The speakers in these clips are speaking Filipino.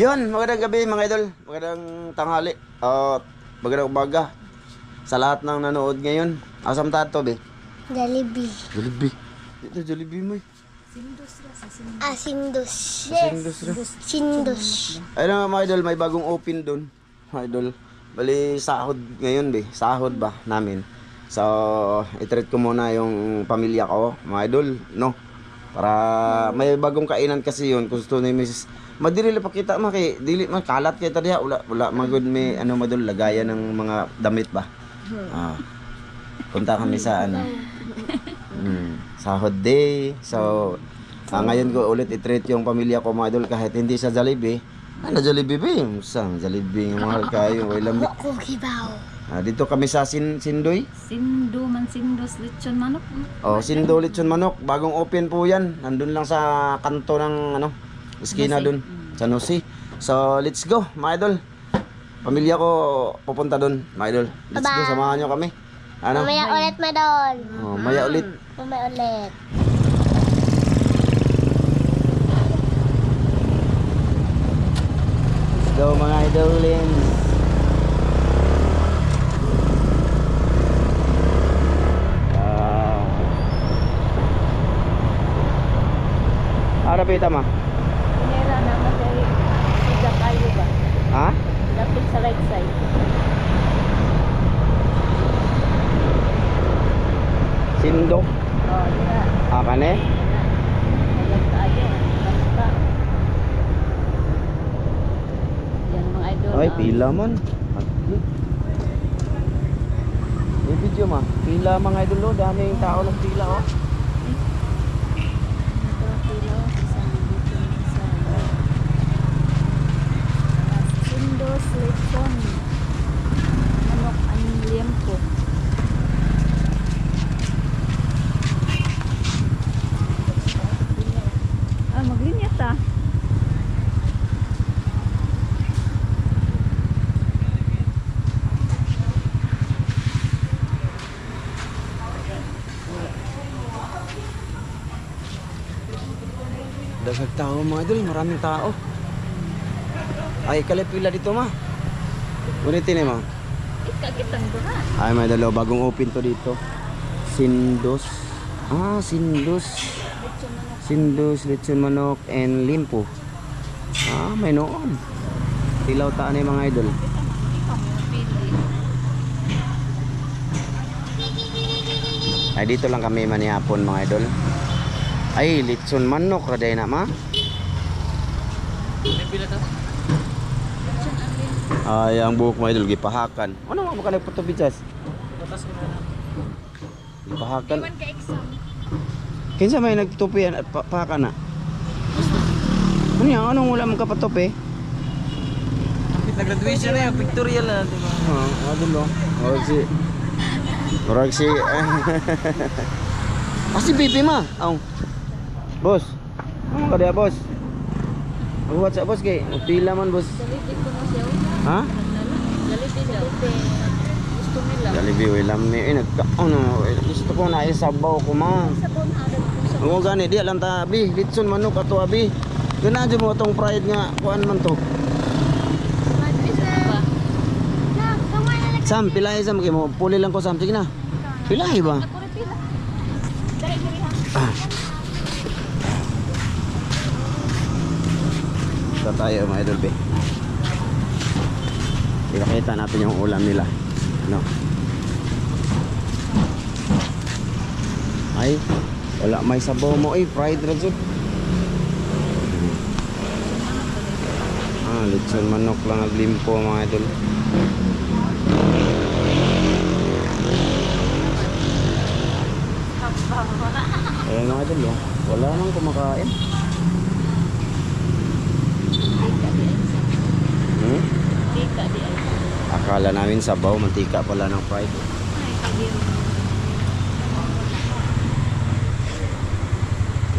Yun, magandang gabi mga idol. Magandang tanghali. At magandang umaga. Sa lahat ng nanood ngayon. Asam tato, be? Jollibee. Jollibee. Dito, Jollibee mo eh. Ah, Sindus. Sindus ra. Sindus. Ayun nga mga idol, may bagong open doon. Mga idol. Bali, sahod ngayon, be. Sahod ba namin. So, itreat ko muna yung pamilya ko, mga idol, no? Para may bagong kainan kasi yun. Gusto ni Mrs. Madili pa kita maki, dili man kalat kita diha wala wala magud may ano madul lagayan ng mga damit ba. Ah. Punta kami sa ano. Mm, sahod day. So, ah, ngayon ko ulit i-treat yung pamilya ko mga idol kahit hindi sa Jollibee. Ano Jollibee ba yung sang Jollibee yung mahal kayo, lamig. Cookie bao. Ah, dito kami sa Sin Sindoy. Sindo man sindos lechon manok. Oh, Sindo Lechon Manok, bagong open po 'yan. Nandun lang sa kanto ng ano, eskina dun, sa Nusi. So, let's go, mga idol. Pamilya ko pupunta dun, mga idol. Let's go, Bye-bye. samahan nyo kami. Ano? Mamaya ulit, Madon. Oh, maya ulit. Mamaya ulit. Let's go, mga idolins. Ah. Ara pita ma? Pinera na matay. Siga kayo ba? Ha? Lapit sa right side. Sindok. Oh, diha. Ah, kane? Ayan tayo. Basta. Yan mga idol. Ay, pila man. May video ma. Pila mga idol oh. Daming tao ng pila oh. Ito, kilo. Isang dito, isang. Sindos lechon. Manok ang liempo. Ah, maglinya ta. Daghag tao mga idol. Maraming tao. Ay, kalipila dito ma. Ulitin eh ma. Ikakitang dura. Ay, mga idol. Bagong open to dito. Sindos. Ah, Sindos. Sindos, lechon manok, and limpo. Ah, may noon. Tilaw taan eh mga idol. Ay, dito lang kami manihapon mga idol. Ay, lechon manok, raday na ma. Ay, ang buhok mga idol, gipahakan. Ano mga makalag po to bichas? Gipahakan. Kinsa may nagtupi at pa pahakan na? Ano yan? Anong wala mong kapatupi? Nag-graduation na yung pictorial na? Ah, uh, ano no? Oh, si... Murag si... ah, si Bibi ma! Aw. Boss. Ano ka boss? Maghuwat sa boss kay. Pila man, boss. Siya. Ha? Jollibee, way lamni. Eh, nagka... Ano, eh, gusto ko na isabaw ko, ma. Oo gani, di alam ta, abi. Litson manok ato, abi. Gana mo tong pride nga, kuan man to. Sam, pilay Sam, kay mo. Puli lang ko, Sam. Sige na. Pilay ba? Ako rin pila. Dali, dali ha. Ito tayo mga idol be. Pinakita natin yung ulam nila. No. Ay, wala may sabaw mo eh, fried ra jud. Ah, lechon manok lang naglimpo mga idol. Ayan mga idol, oh. wala nang kumakain. Hmm? Tika di ay. Akala namin sabaw, mantika pala ng fried.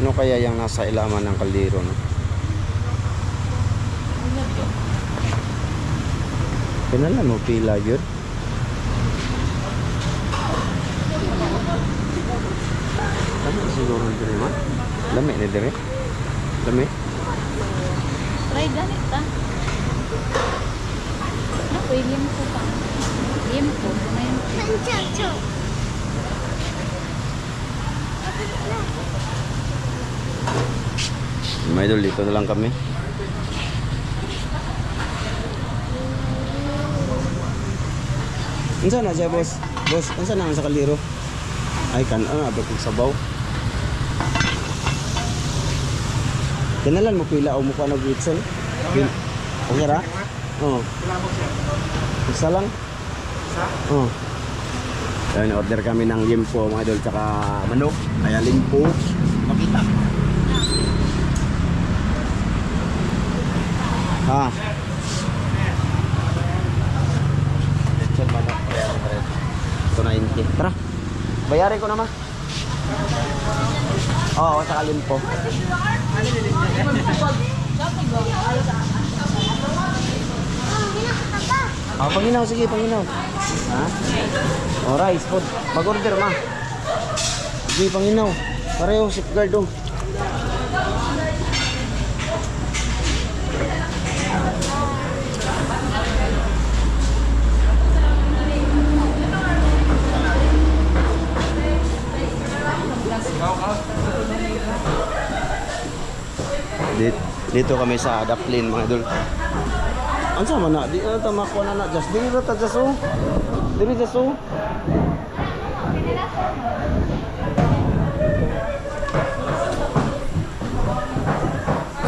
Ano kaya yung nasa ilaman ng kaldero, no? Pinalan mo pila yun? Lami siguro dito man. Lami ni dire. Lami. Try ganit ah. Limpo pa. Limpo. May Panchacho. Mga idol, dito na lang kami. Unsa na siya, boss? Boss, unsa na sa kaliro? Ay, kan ano, abot sabaw. Kanalan mo pila o mukha na gitson? Pil- Okay ra? Oo. Isa lang? Isa? Oo. Ayun, order kami ng limpo mga idol, tsaka manok. Kaya limpo. Makita. Ha? Lechon manok. Ayan. Ito na inti. Tara. Bayarin ko naman. Oo, sa limpo. Ah, panginaw, sige, panginaw. Ha? Oh, rice food. Mag-order, ma. Sige, panginaw. Pareho, safeguard, oh. Dito, kami sa Daplin, mga idol. Ano sa mana? Di na ta makuha na na. Just diri ra ta just oh. Diri just oh.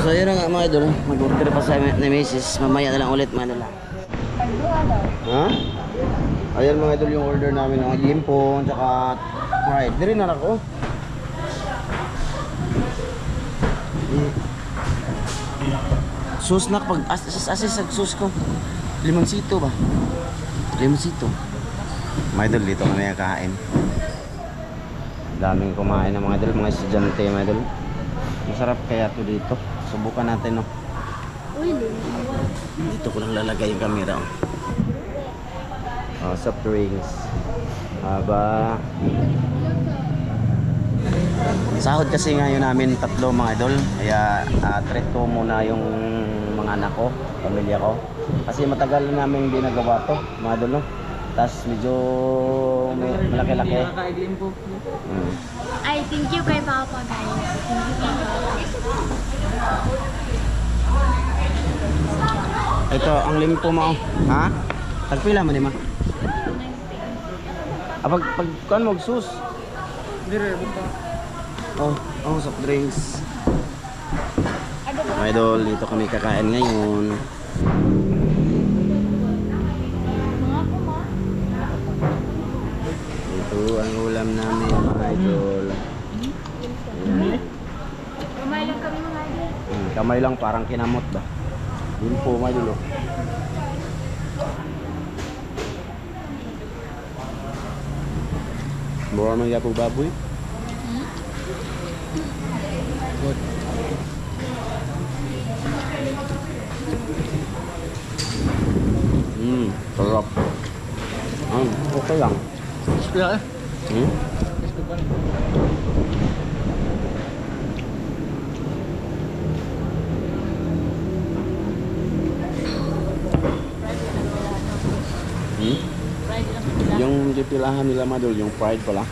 So yun na nga mga idol, mag-order pa sa ni Mrs. Mamaya na lang ulit mga idol. Ha? Ayan mga idol yung order namin ng limpo, tsaka fried. Diri na ako. Sus na pag asis asis sa sus ko. Limonsito ba? Limonsito. Mga idol dito kami kakain. Daming kumain ng mga idol, mga estudyante mga idol. Masarap kaya to dito. Subukan natin no. Dito ko lang lalagay yung camera. Oh, oh soft drinks. Aba. Sahod kasi ngayon namin tatlo mga idol. Kaya uh, treat ko muna yung mga anak ko, pamilya ko. Kasi matagal na namin hindi nagawa to, mga idol. No? Tapos medyo malaki-laki. Mm. Ay, thank you kay Papa, guys. Thank you kay Papa. Ito, ang limpo mo. Ha? Tagpila mo ni ma? Ah, pag, pag, kuan mo, sus. Dire, buka. Oh, oh, soft drinks. Mga idol, dito kami kakain ngayon. Ito ang ulam namin, mga idol. Kumain lang kami mga idol. Hmm, kamay lang, parang kinamot ba? Yun po, mga idol. oh. Mura man po baboy. Hmm, sarap. Um, okay lang. Kaya eh. Hmm? Hmm? Yung dipilahan nila madol, yung fried pala.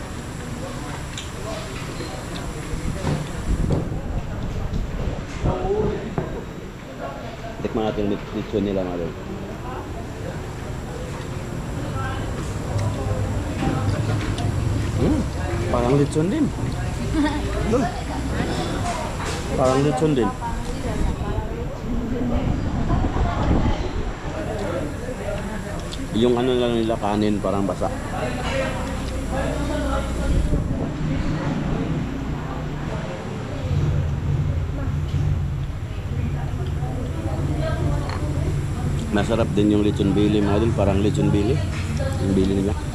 Tikman natin lechon nila madol. Hmm, parang lechon din. Dol. Parang lechon din. Yung ano lang nila kanin parang basa. Masarap din yung lechon bili mga idol, parang lechon bili. Yung bili nila.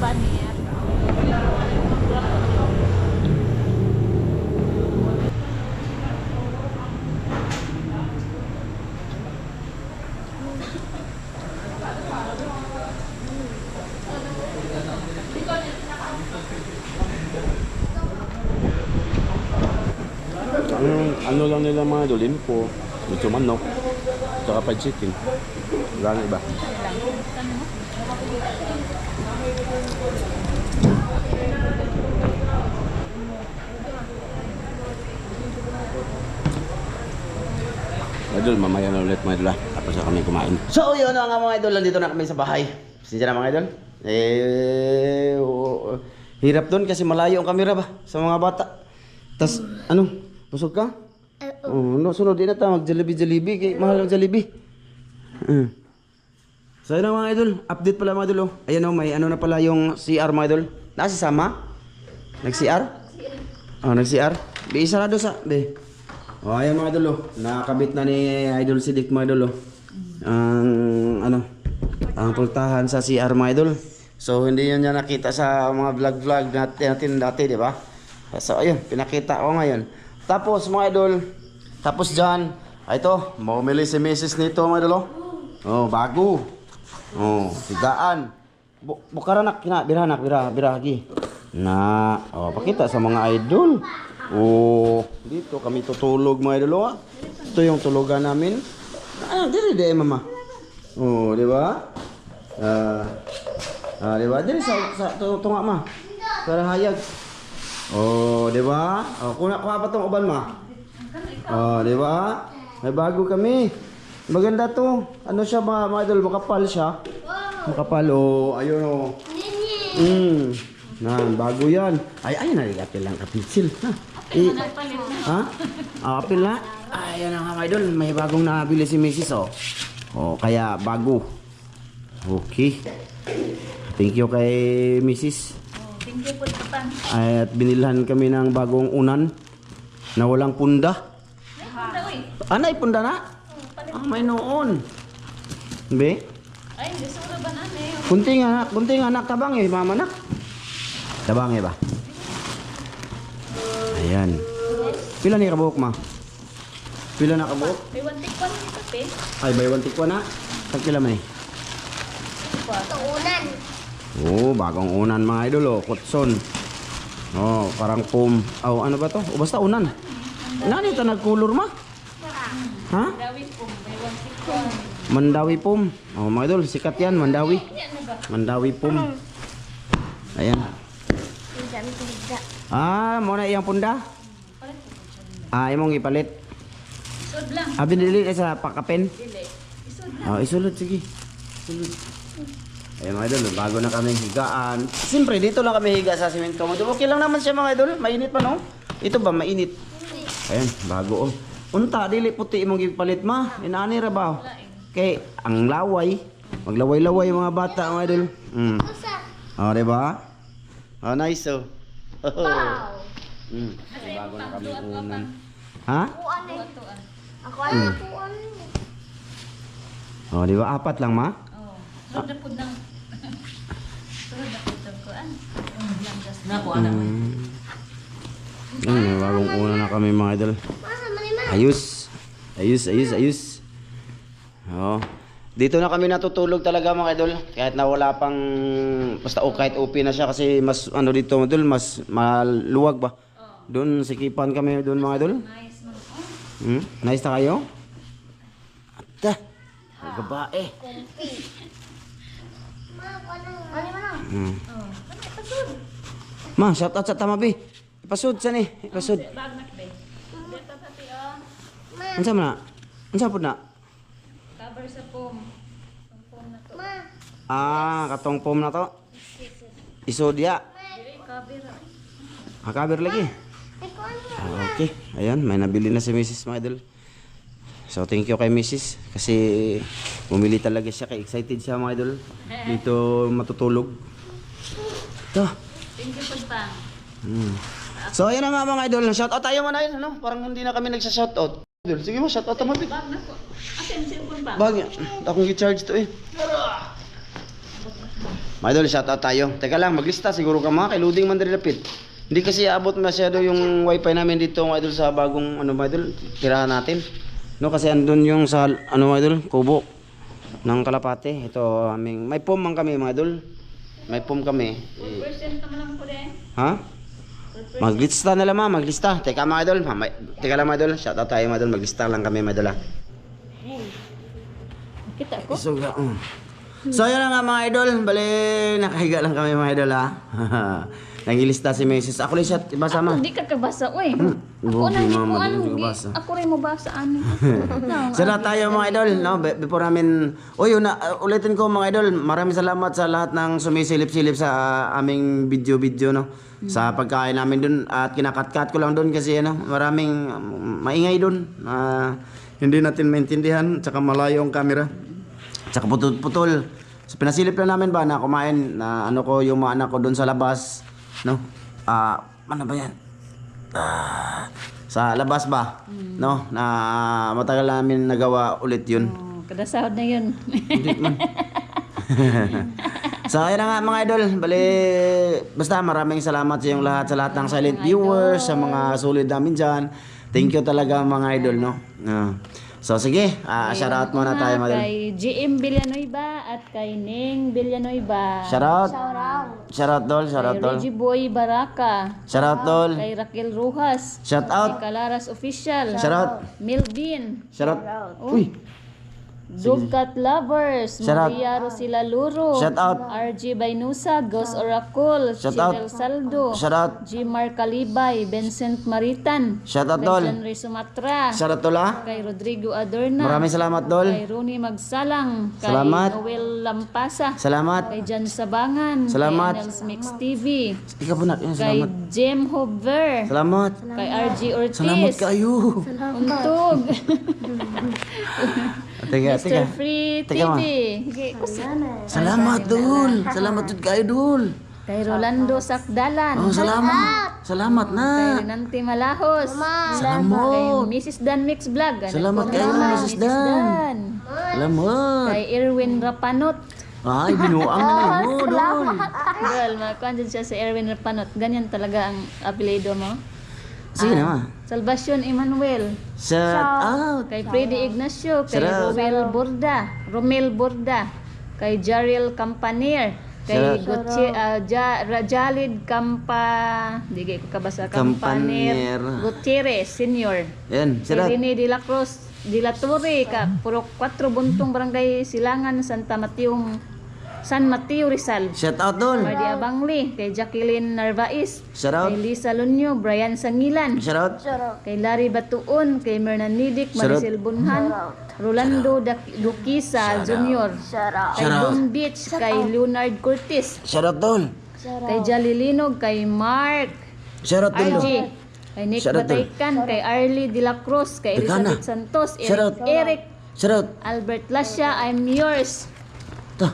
Kumpanya. Ang ano lang nila mga idol, info, medyo manok, tsaka fried chicken. Wala na iba. Idol, mamaya na ulit mga idol ah. Tapos na kami kumain. So, yun na nga mga idol. Nandito na kami sa bahay. Sinsya na mga idol. Eh, oo, hirap doon kasi malayo ang kamera ba sa mga bata. Tas, ano, busog ka? Oo, no, sunod din na tayo mag-jalebi-jalebi. Kay mahal ang jalebi. Mm. So, yun na mga idol. Update pala mga idol. Oh. Ayan oh, may ano na pala yung CR mga idol. Nasa sama? Nag-CR? Oh, nag-CR? Be, sarado sa, be. Oh, ayan mga idol, oh. Nakakabit na ni Idol Sidik mga idol, oh. Ang, ano, ang pultahan sa CR mga idol. So, hindi yun niya nakita sa mga vlog-vlog natin, natin dati, di ba? So, ayun, pinakita ko ngayon. Tapos, mga idol, tapos dyan, ah, ito, maumili si Mrs. nito, mga idol, oh. Oh, bago. Oh, tigaan. Bu bukaranak, kina, biranak, bira, biragi. Na, oh, pakita sa mga idol. Oh, dito kami tutulog mga idol, ah. Ito yung tulugan namin. Ah, dili di mama. Oh, di ba? Ah, ah, di ba? Dili sa sa tu- tunga ma. Para hayag. Oh, di ba? Oh, kuna kuha pa tong uban ma. Oh, di ba? May bago kami. Maganda to. Ano siya mga, mga idol, makapal siya. Makapal oh, ayun oh. Mm. Nan, bago yan. Ay, ay, naligatil lang kapitsil. Ha? Eh, ha? Ah, kapil na. Ay, yan ang mga idol. May bagong nabili si Mrs. Oh. Oh, kaya bago. Okay. Thank you kay Mrs. Thank you po. Ay, at binilhan kami ng bagong unan na walang punda. Anay, punda na? May noon. Be? Ay, gusto ko na ba namin? Kunting anak, kunting anak tabang eh, mama nak. Tabang eh ba? Ayan. Pila ni kabuok ma? Pila na kabuok? May one take one kape. Ay, bay one tikwa na. Tag pila man eh. Tuunan. Oh, bagong unan mga idol oh, kutson. Oh, parang pum. Oh, ano ba to? O basta unan. Nani ito nagkulor ma? Ha? Dawi po, may one take one. Mandawi pum. Oh, mga idol, sikat yan, Mandawi. Mandawi pum. Ayan. Ah, mo na iyang punda? Ah, imong ipalit. Isod lang. Ah, binili na sa pakapen. Dili. Isod Ah, isulod, sige. Isulod. Ayan mga idol, bago na kami higaan. Siyempre, dito lang kami higa sa simento. Okay lang naman siya mga idol. Mainit pa no? Ito ba, mainit? Ayan, bago oh. Unta, dili puti imong ipalit ma. Inani ra ba? Kay, ang laway. Maglaway-laway yung mga bata mga idol. Mm. Oh, di ba? Oh, nice oh. Wow. Mm. Bago na kami unan. Ha? Eh. Ako ay napuan. Oh, di ba? Apat lang ma? Oh. Sunod na po ng... Sunod na po ng kuan. Mm. May bagong una na kami mga idol. Masa. Ayos. Ayos, ayos, ayos. Oh. Dito na kami natutulog talaga mga idol. Kahit na wala pang basta o kahit OP na siya kasi mas ano dito mga idol, mas maluwag ba. Doon sikipan kami doon mga idol. Nice man. Oh. Hmm? Nice na kayo? Ata. Ang gabae. Ma, ano? Ano man? Hmm. Oh. Ipasod? Ma, shout out sa tamabi. Ipasud sa ni. Ipasud. Bag na kape. Dito pati oh. Unsa man na? Unsa pud na? Cover sa foam. Ang foam na to. Ma. Ah, katong pom na to. Isodya. Dili cover. Ah, cover lagi. Ikaw? Ah, okay. Ayan, may nabili na si Mrs. mga idol. So, thank you kay Mrs. Kasi bumili talaga siya. Kaya excited siya mga idol. Dito matutulog. Ito. Thank you po, Pang. Hmm. So, ayan na nga mga idol. Shoutout tayo man ayun. Ano? Parang hindi na kami nagsa-shoutout. Idol, sige mo, shoutout mo. Bag na po. Asan cellphone pa? Bagay, akong i-charge to eh. Mga idol, shoutout tayo. Teka lang, maglista siguro ka mga kay Luding Mandarilapit. Hindi kasi abot masyado yung wifi namin dito mga idol sa bagong ano mga idol, tirahan natin. No, kasi andun yung sa ano mga idol, kubo ng Kalapate. Ito aming may pom man kami mga idol. May pom kami. Eh, Percent naman lang po din. ha? Maglista na lang ma, maglista. Teka mga idol, ma, teka lang mga idol. Shoutout tayo mga idol, maglista lang kami mga idol ha. Kita ko. So, mm. so yun na nga mga idol, bali nakahiga lang kami mga idol ha. Nangilista si Mrs. Ako lang siya, basa ma. Hindi ka kabasa, oy. Ako Bogi, na, hindi ko mama, ano. di di- kabasa. Ako rin mo basa, ano. No, Sana tayo mga idol, no? Be- Before namin, o yun, na, uh, ulitin ko mga idol, maraming salamat sa lahat ng sumisilip-silip sa uh, aming video-video, no? Sa pagkain namin dun at kinakat-kat ko lang dun kasi ano, maraming um, maingay dun. na hindi natin maintindihan, tsaka malayo ang camera. Tsaka putol-putol. So, pinasilip lang namin ba na kumain na ano ko yung mga anak ko dun sa labas, no? Ah, ano ba yan? Ah, sa labas ba? No? Na matagal namin nagawa ulit yun. Oh, kada sahod na yun. Hindi man. so, ayun na nga mga idol. Bali, basta maraming salamat sa inyong lahat, sa lahat ng silent viewers, sa mga sulit namin dyan. Thank you talaga mga idol, no? Ah. so, sige. Ah, shout out muna tayo mga idol. Kay GM Villanueva at kay Ning Villanueva. Shout out. Shout out, dol. Shout out, Kay dol. Reggie Boy Baraka. Shout out, dol. Kay Raquel Rojas. Shout Kay out. Calaras Official. Shout out. Melvin. Shout out. Uy. Dogcat Lovers, Shout out. Maria Rosila Luro, Shout out. RG Baynusa, Ghost Oracle, Shout out. Saldo, Shout out. G. Mar Calibay, Vincent Maritan, Shout out, dol. Henry Sumatra, Shout out, ah. kay Rodrigo Adorna, Maraming salamat, dol. kay Rooney Magsalang, kay Salamat. Noel Lampasa, Salamat. kay Jan Sabangan, Salamat. kay Nels Mix TV, Ikaw po na. Salamat. kay Jem Hover, Salamat. kay RG Ortiz, Salamat kayo. Untog, Teka, Mr. teka. Free Teka, ma. TV, Sige, Salamat, dul. Salamat jud kayo, dul. kay Rolando Sakdalan, Oh, salamat. Salamat kay na. Renante Malahos, kay Salamat. Mrs. Dan Mix Vlog, Ano Salamat po kayo, naman, Mrs. Dan. Salamat. kay Erwin Rapanot, Ay, binuang na mo, dul. Girl, makuha dyan siya si Erwin Rapanot. Ganyan talaga ang apelido mo. Sige na, ma. Salvacion Emmanuel, Shout out. kay Freddy Ignacio, kay. Romel Borda, Romel Borda, kay Jaril Campanier, kay. Gutsi, ah, ja, Ra- Jalid Campa, di ko kabasa, Campanier. Gutierrez, Senior, Yan, kay sarap. Rene de la Cruz, de la Torre, ka, puro 4 buntong barangay Silangan, Santa Mateo, San Mateo Rizal. Shout out, dul. Mardi Abangli, kay Jacqueline Narvais, Shout out. kay Lisa Lunyo, Brian Sangilan, Shout out. kay Larry Batuon, kay Mernan Nidik. Maricel Bunhan, Rolando Dukisa Jr., kay Shout out. Boom Beach, kay Leonard Curtis, Shout out, dul. kay Jolly Linog, kay Mark, Shout out. RG, kay Nick. Bataykan, kay Arlie De La Cruz, kay. Elizabeth Santos. Eric, Eric, Shout out. Albert Lasha, I'm yours, Ta.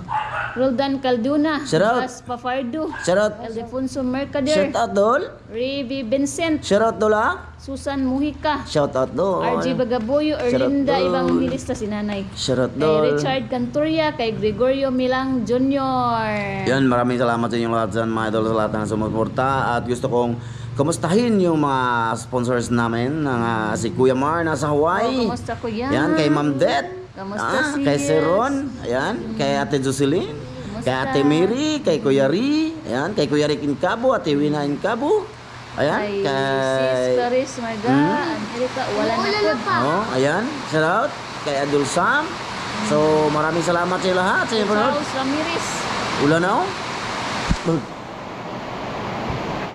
Roldan Calduna, Shout out. Bas Pafardo, Shout out. Eldefonso Shout Mercader, out, dul. Ravi Vincent, Shout out, dul, ah. Susan Mujica, Shout out, dul. RG Bagaboyo, Erlinda Dol. Evangelista si nanay. Shout out, Kay. Richard Canturia, kay Gregorio Milang Jr. Yan, maraming salamat sa inyong lahat dyan, mga idol, sa lahat ng sumuporta. At gusto kong kumustahin yung mga sponsors namin, ng ah, si Kuya Mar nasa Hawaii. Oh, kumusta, Kuya? Yan, kay Ma'am Det. Kamusta, Ah, sis? kay Seron. Ayan, kay Ate Jocelyn. Kay Ate Mary, kay Kuya Ri. Ayan, kay Kuya Rick Incabo, Ate Wina Incabo. Ayan, Kay Sis kay... Clarice Marga, Angelica, wala na po. Oh, ayan, shout out. Kay Adul Sam. So, maraming salamat sa lahat sa. Charles Ramirez. Ulan na oh.